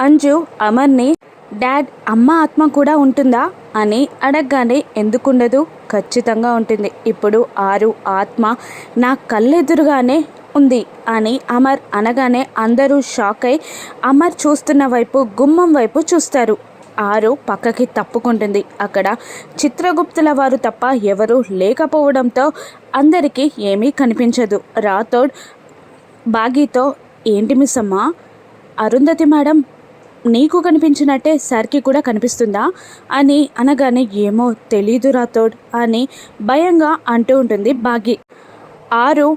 Anju అమర్ని dad అమ్మ ఆత్మ కూడా ఉంటుందా? అని అడగగానే ఎందుకుండదు? ఖచ్చితంగా ఉంటుంది. ఇప్పుడు ఆరు ఆత్మ నా కళ్ళెదురుగానే ఉంది అని అమర్ అనగానే అందరూ షాక్ అయి అమర్ చూస్తున్న వైపు గుమ్మం వైపు చూస్తారు. ఆరు పక్కకి తప్పుకుంటుంది. అక్కడ చిత్రగుప్తుల వారు తప్ప ఎవరూ లేకపోవడంతో అందరికీ ఏమీ కనిపించదు. రాథోడ్ బాగీతో ఏంటి మిస్ అమ్మా? అరుంధతి మేడం నీకు కనిపించినట్టే సార్కి కూడా కనిపిస్తుందా? అని అనగానే ఏమో తెలీదు రాథోడ్ అని భయంగా అంటూ ఉంటుంది బాగి. ఆరు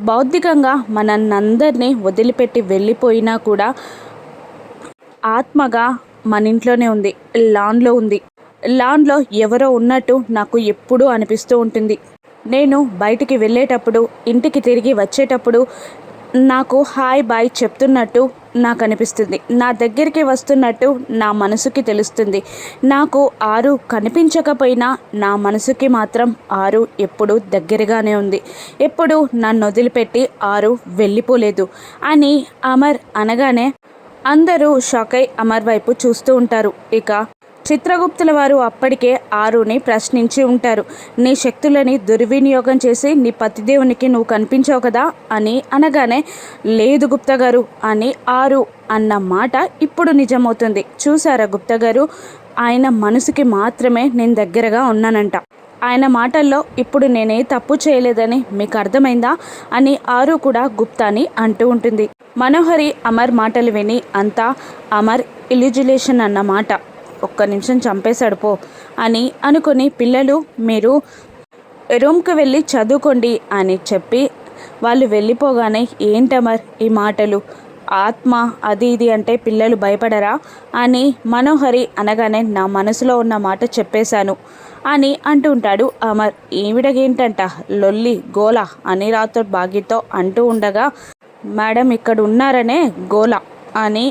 బౌద్ధికంగా మనందరినీ వదిలిపెట్టి వెళ్ళిపోయినా కూడా ఆత్మగా మన ఇంట్లోనే ఉంది లాన్లో ఉంది. లాన్లో ఎవరో ఉన్నట్టు నాకు ఎప్పుడూ అనిపిస్తూ ఉంటుంది. నేను బయటికి వెళ్ళేటప్పుడు ఇంటికి తిరిగి వచ్చేటప్పుడు నాకు హాయ్ బాయ్ చెప్తున్నట్టు నాకు అనిపిస్తుంది. నా దగ్గరికి వస్తున్నట్టు నా మనసుకి తెలుస్తుంది. నాకు ఆరు కనిపించకపోయినా నా మనసుకి మాత్రం ఆరు ఎప్పుడు దగ్గరగానే ఉంది. ఎప్పుడు నన్ను వదిలిపెట్టి ఆరు వెళ్ళిపోలేదు అని అమర్ అనగానే అందరూ షాక్ అయి అమర్ వైపు చూస్తూ ఉంటారు. ఇక చిత్రగుప్తుల వారు అప్పటికే ఆరుని ప్రశ్నించి ఉంటారు. నీ శక్తులని దుర్వినియోగం చేసి నీ పతిదేవునికి నువ్వు కనిపించావు కదా అని అనగానే లేదు గుప్త గారు అని ఆరు అన్న మాట ఇప్పుడు నిజమవుతుంది. చూసారా గుప్త గారు ఆయన మనసుకి మాత్రమే నేను దగ్గరగా ఉన్నానంట. ఆయన మాటల్లో ఇప్పుడు నేనే తప్పు చేయలేదని మీకు అర్థమైందా అని ఆరు కూడా గుప్తాని అంటూ ఉంటుంది. మనోహరి అమర్ మాటలు విని అంతా అమర్ ఇలిజులేషన్ అన్న మాట. ఒక్క నిమిషం చంపేశాడు పో అని అనుకుని పిల్లలు మీరు రూమ్కి వెళ్ళి చదువుకోండి అని చెప్పి వాళ్ళు వెళ్ళిపోగానే ఏంటమర్ ఈ మాటలు? ఆత్మ అది ఇది అంటే పిల్లలు భయపడరా? అని మనోహరి అనగానే నా మనసులో ఉన్న మాట చెప్పేశాను అని అంటుంటాడు అమర్. ఈవిడగేంటంట లొల్లి గోల అని రాతో బాగితో అంటూ ఉండగా మేడం ఇక్కడ ఉన్నారనే గోల అని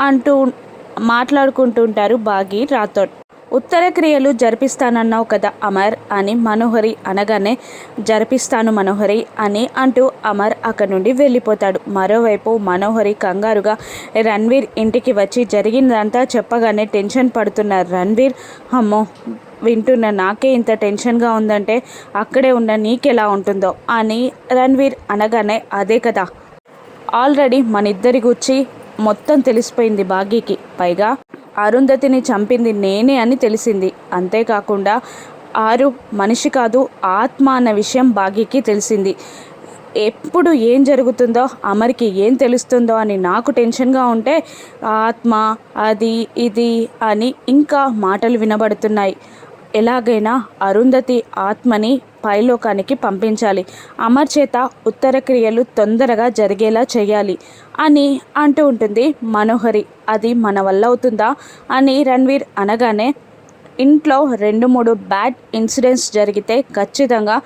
అంటూ మాట్లాడుకుంటుంటారు బాగి రాథోడ్. ఉత్తర క్రియలు జరిపిస్తానన్నావు కదా అమర్ అని మనోహరి అనగానే జరిపిస్తాను మనోహరి అని అంటూ అమర్ అక్కడి నుండి వెళ్ళిపోతాడు. మరోవైపు మనోహరి కంగారుగా రణ్వీర్ ఇంటికి వచ్చి జరిగిందంతా చెప్పగానే టెన్షన్ పడుతున్న రణ్వీర్ అమ్మో వింటున్న నాకే ఇంత టెన్షన్గా ఉందంటే అక్కడే ఉన్న నీకెలా ఉంటుందో అని రణ్వీర్ అనగానే అదే కదా ఆల్రెడీ మన ఇద్దరి గురించి మొత్తం తెలిసిపోయింది భాగ్యకి పైగా అరుంధతిని చంపింది నేనే అని తెలిసింది. అంతేకాకుండా ఆరు మనిషి కాదు ఆత్మ అన్న విషయం భాగ్యకి తెలిసింది. ఎప్పుడు ఏం జరుగుతుందో అమరికి ఏం తెలుస్తుందో అని నాకు టెన్షన్గా ఉంటే ఆత్మ అది ఇది అని ఇంకా మాటలు వినబడుతున్నాయి. ఎలాగైనా అరుంధతి ఆత్మని పైలోకానికి పంపించాలి. అమర్ చేత ఉత్తర క్రియలు తొందరగా జరిగేలా చేయాలి అని అంటూ ఉంటుంది మనోహరి. అది మన వల్ల అవుతుందా అని రణ్వీర్ అనగానే ఇంట్లో రెండు మూడు బ్యాడ్ ఇన్సిడెంట్స్ జరిగితే ఖచ్చితంగా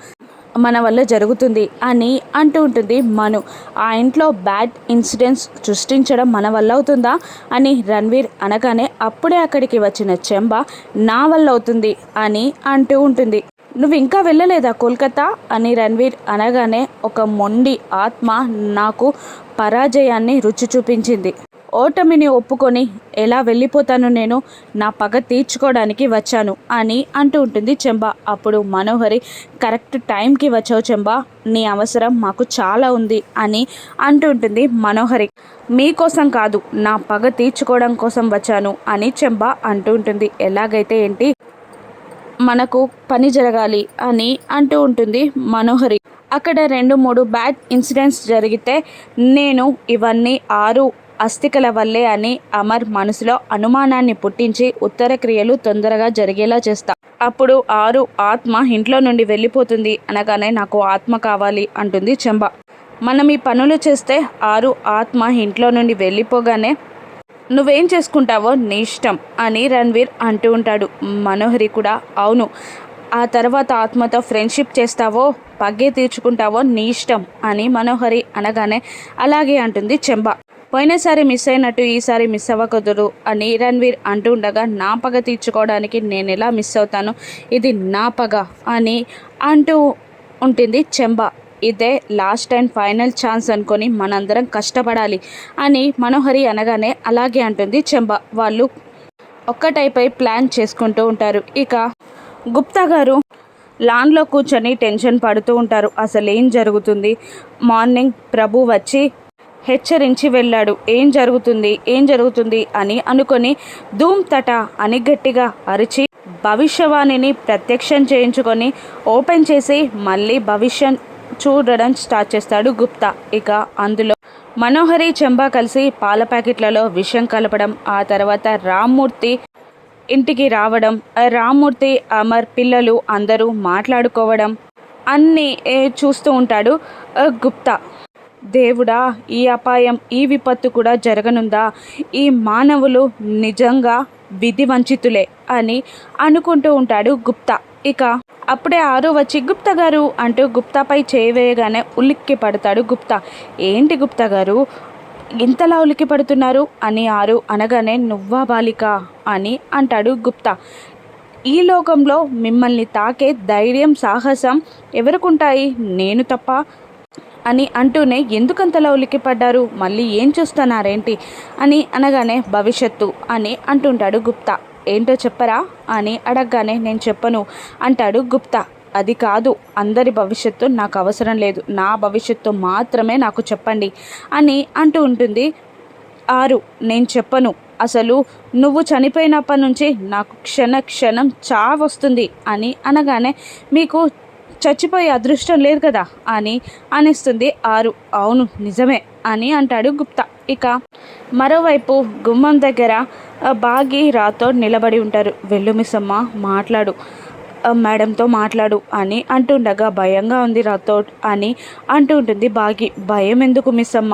మన వల్ల జరుగుతుంది అని అంటూ ఉంటుంది మను. ఆ ఇంట్లో బ్యాడ్ ఇన్సిడెంట్స్ సృష్టించడం మన వల్ల అవుతుందా అని రణ్వీర్ అనగానే అప్పుడే అక్కడికి వచ్చిన చెంబ నా వల్ల అవుతుంది అని అంటూ ఉంటుంది. నువ్వు ఇంకా వెళ్ళలేదా కోల్కతా అని రణ్వీర్ అనగానే ఒక మొండి ఆత్మ నాకు పరాజయాన్ని రుచి చూపించింది. ఓటమిని ఒప్పుకొని ఎలా వెళ్ళిపోతాను నేను? నా పగ తీర్చుకోవడానికి వచ్చాను అని అంటూ ఉంటుంది చెంబ. అప్పుడు మనోహరి కరెక్ట్ టైంకి వచ్చావు చెంబ. నీ అవసరం మాకు చాలా ఉంది అని అంటూ ఉంటుంది మనోహరి. మీకోసం కాదు నా పగ తీర్చుకోవడం కోసం వచ్చాను అని చెంబ అంటూ ఉంటుంది. ఎలాగైతే ఏంటి? మనకు పని జరగాలి అని అంటూ ఉంటుంది మనోహరి. అక్కడ రెండు మూడు బ్యాడ్ ఇన్సిడెంట్స్ జరిగితే నేను ఇవన్నీ ఆరు అస్థికల వల్లే అని అమర్ మనసులో అనుమానాన్ని పుట్టించి ఉత్తర క్రియలు తొందరగా జరిగేలా చేస్తా. అప్పుడు ఆరు ఆత్మ ఇంట్లో నుండి వెళ్ళిపోతుంది. అనగానే నాకు ఆత్మ కావాలి అంటుంది చెంబ. మనం ఈ పనులు చేస్తే ఆరు ఆత్మ ఇంట్లో నుండి వెళ్ళిపోగానే నువ్వేం చేసుకుంటావో నీ ఇష్టం అని రణ్వీర్ అంటూ ఉంటాడు. మనోహరి కూడా అవును. ఆ తర్వాత ఆత్మతో ఫ్రెండ్షిప్ చేస్తావో పగ్గే తీర్చుకుంటావో నీ ఇష్టం అని మనోహరి అనగానే అలాగే అంటుంది చెంబ. పోయినసారి మిస్ అయినట్టు ఈసారి మిస్ అవ్వకూడదు అని రణ్వీర్ అంటూ ఉండగా నా పగ తీర్చుకోవడానికి నేను ఎలా మిస్ అవుతాను? ఇది నా పగ అని అంటూ ఉంటుంది చెంబ. ఇదే లాస్ట్ అండ్ ఫైనల్ ఛాన్స్ అనుకొని మనందరం కష్టపడాలి అని మనోహరి అనగానే అలాగే అంటుంది చెంబ. వాళ్ళు ఒక్కటైపై ప్లాన్ చేసుకుంటూ ఉంటారు. ఇక గుప్తా గారు లాన్లో కూర్చొని టెన్షన్ పడుతూ ఉంటారు. అసలు ఏం జరుగుతుంది? మార్నింగ్ ప్రభు వచ్చి హెచ్చరించి వెళ్ళాడు. ఏం జరుగుతుంది? ఏం జరుగుతుంది? అని అనుకొని ధూమ్ తట అని గట్టిగా అరిచి భవిష్యవాణిని ప్రత్యక్షం చేయించుకొని ఓపెన్ చేసి మళ్ళీ భవిష్యం చూడడం స్టార్ట్ చేస్తాడు గుప్తా. ఇక అందులో మనోహరి చెంబా కలిసి పాల ప్యాకెట్లలో విషం కలపడం ఆ తర్వాత రామ్మూర్తి ఇంటికి రావడం రామ్మూర్తి అమర్ పిల్లలు అందరూ మాట్లాడుకోవడం అన్నీ చూస్తూ ఉంటాడు గుప్తా. దేవుడా ఈ అపాయం ఈ విపత్తు కూడా జరగనుందా? ఈ మానవులు నిజంగా విధి వంచితులే అని అనుకుంటూ ఉంటాడు గుప్తా. ఇక అప్పుడే ఆరు వచ్చి గుప్తా గారు అంటూ గుప్తాపై చేయవేయగానే ఉలిక్కి పడతాడు గుప్తా. ఏంటి గుప్తా గారు? ఇంతలా ఉలిక్కి పడుతున్నారు? అని ఆరు అనగానే నువ్వా బాలిక? అని అంటాడు గుప్తా. ఈ లోకంలో మిమ్మల్ని తాకే ధైర్యం సాహసం ఎవరికుంటాయి? నేను తప్ప అని అంటూనే ఎందుకంతలా ఉలిక్కిపడ్డారు మళ్ళీ ఏం చూస్తున్నారేంటి? అని అనగానే భవిష్యత్తు అని అంటుంటాడు గుప్తా. ఏంటో చెప్పరా? అని అడగగానే నేను చెప్పను అంటాడు గుప్తా. అది కాదు అందరి భవిష్యత్తు నాకు అవసరం లేదు. నా భవిష్యత్తు మాత్రమే నాకు చెప్పండి అని అంటూ ఉంటుంది ఆరు. నేను చెప్పను. అసలు నువ్వు చనిపోయినప్పటి నుంచి నాకు క్షణ క్షణం చావొస్తుంది అని అనగానే మీకు చచ్చిపోయే అదృష్టం లేదు కదా అని అనిస్తుంది ఆరు. అవును నిజమే అని అంటాడు గుప్తా. ఇక మరోవైపు గుమ్మం దగ్గర బాగి రాతో నిలబడి ఉంటారు. వెళ్ళు మిస్సమ్మ మాట్లాడు. మేడంతో మాట్లాడు అని అంటుండగా భయంగా ఉంది రాథోడ్ అని అంటూ ఉంటుంది బాగి. భయం ఎందుకు మిస్ అమ్మ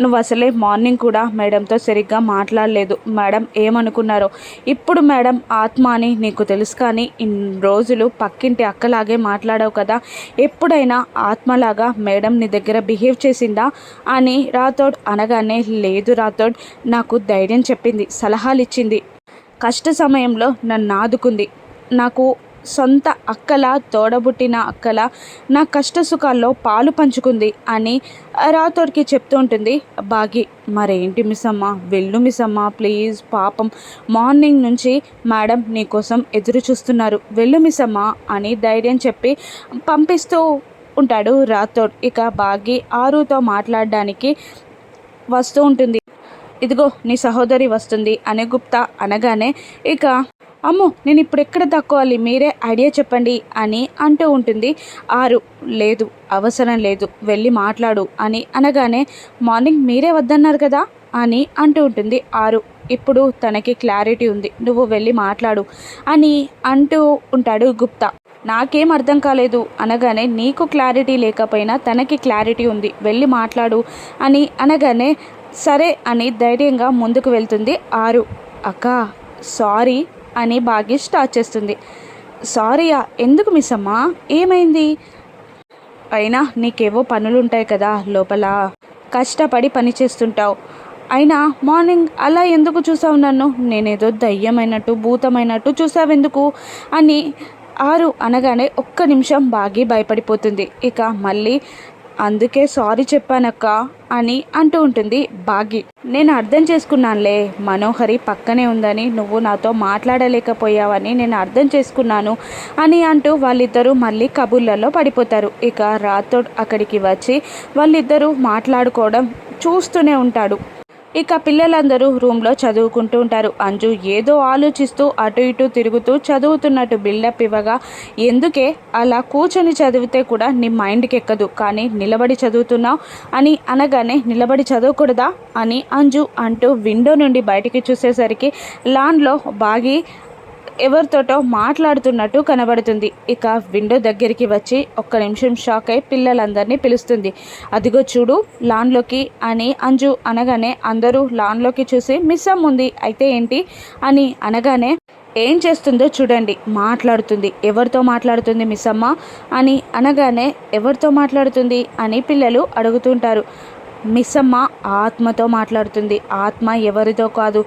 నువ్వు అసలే మార్నింగ్ కూడా మేడంతో సరిగ్గా మాట్లాడలేదు. మేడం ఏమనుకున్నారో? ఇప్పుడు మేడం ఆత్మ అని నీకు తెలుసు కానీ ఇన్ని రోజులు పక్కింటి అక్కలాగే మాట్లాడావు కదా ఎప్పుడైనా ఆత్మలాగా మేడం నీ దగ్గర బిహేవ్ చేసిందా అని రాథోడ్ అనగానే లేదు రాథోడ్ నాకు ధైర్యం చెప్పింది సలహాలు ఇచ్చింది కష్ట సమయంలో నన్ను ఆదుకుంది. నాకు సొంత అక్కల తోడబుట్టిన అక్కల నా కష్ట సుఖాల్లో పాలు పంచుకుంది అని రాతోడికి చెప్తూ ఉంటుంది. బాగి మరేంటి మిస్ అమ్మ వెళ్ళు మిస్ అమ్మ ప్లీజ్. పాపం మార్నింగ్ నుంచి మేడం నీకోసం ఎదురు చూస్తున్నారు. వెళ్ళు మిస్ అమ్మ అని ధైర్యం చెప్పి పంపిస్తూ ఉంటాడు రాథోడ్. ఇక బాగి ఆరుతో మాట్లాడడానికి వస్తూ ఉంటుంది. ఇదిగో నీ సహోదరి వస్తుంది అని గుప్తా అనగానే ఇక అమ్మో నేను ఇప్పుడు ఎక్కడ తక్కువాలి మీరే ఐడియా చెప్పండి అని అంటూ ఉంటుంది. ఆరు లేదు అవసరం లేదు వెళ్ళి మాట్లాడు అని అనగానే మార్నింగ్ మీరే వద్దన్నారు కదా? అని అంటూ ఉంటుంది. ఆరు ఇప్పుడు తనకి క్లారిటీ ఉంది. నువ్వు వెళ్ళి మాట్లాడు అని అంటూ ఉంటాడు గుప్తా. నాకేం అర్థం కాలేదు అనగానే నీకు క్లారిటీ లేకపోయినా తనకి క్లారిటీ ఉంది. వెళ్ళి మాట్లాడు అని అనగానే సరే అని ధైర్యంగా ముందుకు వెళ్తుంది. ఆరు అక్క సారీ అని బాగి స్టార్ట్ చేస్తుంది. సారీయా ఎందుకు మిస్ అమ్మా? ఏమైంది? అయినా నీకేవో పనులు ఉంటాయి కదా లోపల. కష్టపడి పని చేస్తుంటావు. అయినా మార్నింగ్ అలా ఎందుకు చూసావు నన్ను? నేనేదో దయ్యమైనట్టు భూతమైనట్టు చూసావెందుకు? అని ఆరు అనగానే ఒక్క నిమిషం బాగి భయపడిపోతుంది. ఇక మళ్ళీ అందుకే సారీ చెప్పానక్క అని అంటూ ఉంటుంది బాగి. నేను అర్థం చేసుకున్నానులే మనోహరి పక్కనే ఉందని నువ్వు నాతో మాట్లాడలేకపోయావని నేను అర్థం చేసుకున్నాను అని అంటూ వాళ్ళిద్దరూ మళ్ళీ కబుర్లలో పడిపోతారు. ఇక రాథోడ్ అక్కడికి వచ్చి వాళ్ళిద్దరూ మాట్లాడుకోవడం చూస్తూనే ఉంటాడు. ఇక పిల్లలందరూ రూమ్లో చదువుకుంటూ ఉంటారు. అంజు ఏదో ఆలోచిస్తూ అటు ఇటు తిరుగుతూ చదువుతున్నట్టు బిల్డప్ ఇవ్వగా ఎందుకే? అలా కూర్చొని చదివితే కూడా నీ మైండ్కి ఎక్కదు. కానీ నిలబడి చదువుతున్నావు అని అనగానే నిలబడి చదవకూడదా? అని అంజు అంటూ విండో నుండి బయటికి చూసేసరికి లాన్లో బాగి ఎవరితోటో మాట్లాడుతున్నట్టు కనబడుతుంది. ఇక విండో దగ్గరికి వచ్చి ఒక్క నిమిషం షాక్ అయి పిల్లలందరినీ పిలుస్తుంది. అదిగో చూడు లాన్లోకి అని అంజు అనగానే అందరూ లాన్లోకి చూసి మిస్ అమ్ముంది అయితే ఏంటి? అని అనగానే ఏం చేస్తుందో చూడండి. మాట్లాడుతుంది. ఎవరితో మాట్లాడుతుంది మిస్ అమ్మ? అని అనగానే ఎవరితో మాట్లాడుతుంది? అని పిల్లలు అడుగుతుంటారు. మిస్సమ్మ ఆత్మతో మాట్లాడుతుంది. ఆత్మ ఎవరితో కాదు.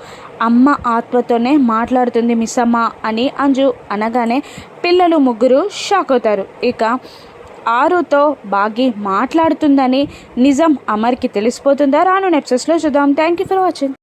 అమ్మ ఆత్మతోనే మాట్లాడుతుంది మిస్సమ్మ అని అంజు అనగానే పిల్లలు ముగ్గురు షాక్ అవుతారు. ఇక ఆరుతో బాగి మాట్లాడుతుందని నిజం అమర్కి తెలిసిపోతుందా? రాను నెప్సెస్లో చూద్దాం. Thank you for watching